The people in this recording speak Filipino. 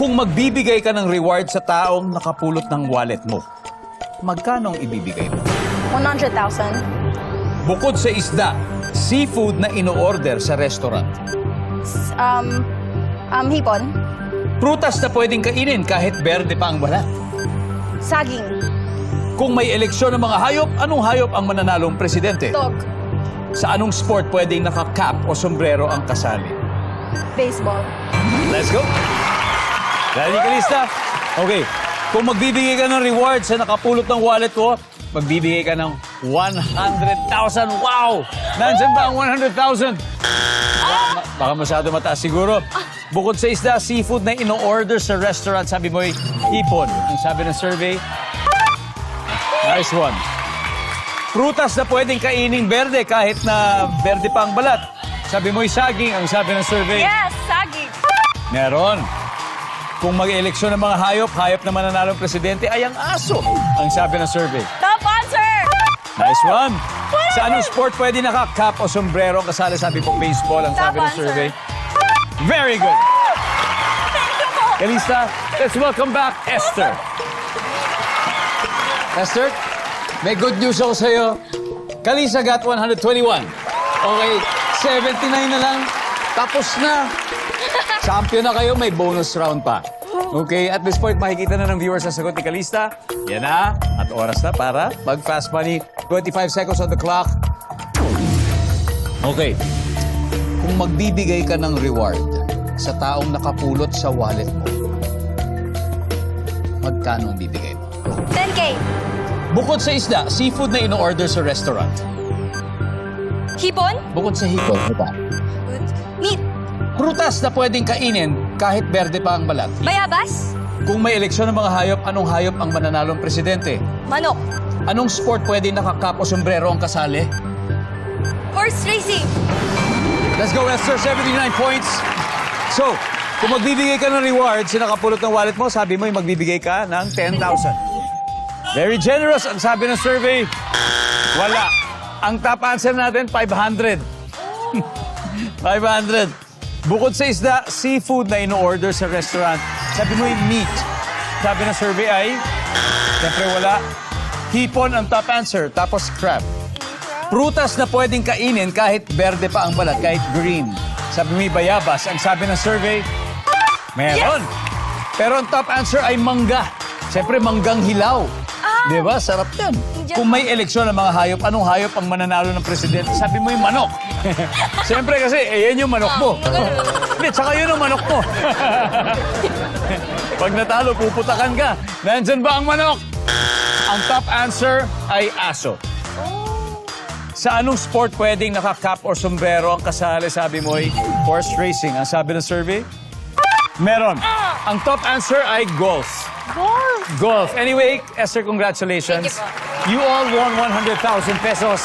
Kung magbibigay ka ng reward sa taong nakapulot ng wallet mo, magkano ang ibibigay mo? 100,000. Bukod sa isda, seafood na ino-order sa restaurant. S- Um, um, hipon. Prutas na pwedeng kainin kahit berde pa ang balat. Saging. Kung may eleksyon ng mga hayop, anong hayop ang mananalong presidente? Dog. Sa anong sport pwedeng naka-cap o sombrero ang kasali? Baseball. Let's go! Ready ka lista? Okay. Kung magbibigay ka ng reward sa nakapulot ng wallet ko, magbibigay ka ng 100,000. Wow! Nandiyan ba ang 100,000? Baka, baka masyado mataas siguro. Bukod sa isda, seafood na ino-order sa restaurant, sabi mo ay ipon. Ang sabi ng survey, nice one. Prutas na pwedeng kainin berde kahit na berde pa ang balat. Sabi mo ay saging, ang sabi ng survey. Yes, saging. Meron. Kung mag-eleksyon ng mga hayop, hayop na mananalong presidente ay ang aso, ang sabi ng survey. Top answer! Nice one. Sa anong sport pwede naka-cap o sombrero ang kasali? Sabi po baseball, ang sabi Top ng answer. survey. Very good. Thank you po. Kalista, let's welcome back Esther. Esther, may good news ako sa'yo. Kalisa got 121. Okay, 79 na lang. Tapos na. Champion na kayo, may bonus round pa. Okay, at this point, makikita na ng viewers ang sagot ni Kalista. Yan na, at oras na para mag-fast money. 25 seconds on the clock. Okay, kung magbibigay ka ng reward sa taong nakapulot sa wallet mo, magkano ang bibigay mo? 10K. Bukod sa isda, seafood na ino-order sa restaurant. Hipon. Bukod sa hipon, ano pa? Meat. Prutas na pwedeng kainin kahit berde pa ang balat. Bayabas. Kung may eleksyon ng mga hayop, anong hayop ang mananalong presidente? Manok. Anong sport pwedeng nakakap o sombrero ang kasali? Horse racing. Let's go, Esther. 79 points. So, kung magbibigay ka ng reward sa nakapulot ng wallet mo, sabi mo, magbibigay ka ng 10,000. Very generous ang sabi ng survey. Wala. Ang top answer natin, 500. 500. Bukod sa isda, seafood na ino-order sa restaurant. Sabi mo yung meat. Sabi ng survey ay, siyempre wala. Hipon ang top answer, tapos crab. Prutas na pwedeng kainin kahit berde pa ang balat, kahit green. Sabi mo bayabas, ang sabi ng survey, meron. Pero ang top answer ay mangga. Siyempre, manggang hilaw. Di ba? Sarap yan. Kung may eleksyon ng mga hayop, anong hayop ang mananalo ng presidente? Sabi mo yung manok. Siyempre kasi, eh, yan yung manok mo. Hindi, tsaka yun ang manok mo. Pag natalo, puputakan ka. Nandyan ba ang manok? Ang top answer ay aso. Sa anong sport pwedeng naka-cap or sombrero ang kasali, sabi mo ay horse racing? Ang sabi ng survey? Meron. Ang top answer ay golf. Golf. Golf. Anyway, Esther, congratulations. Thank you You all won 100,000 pesos.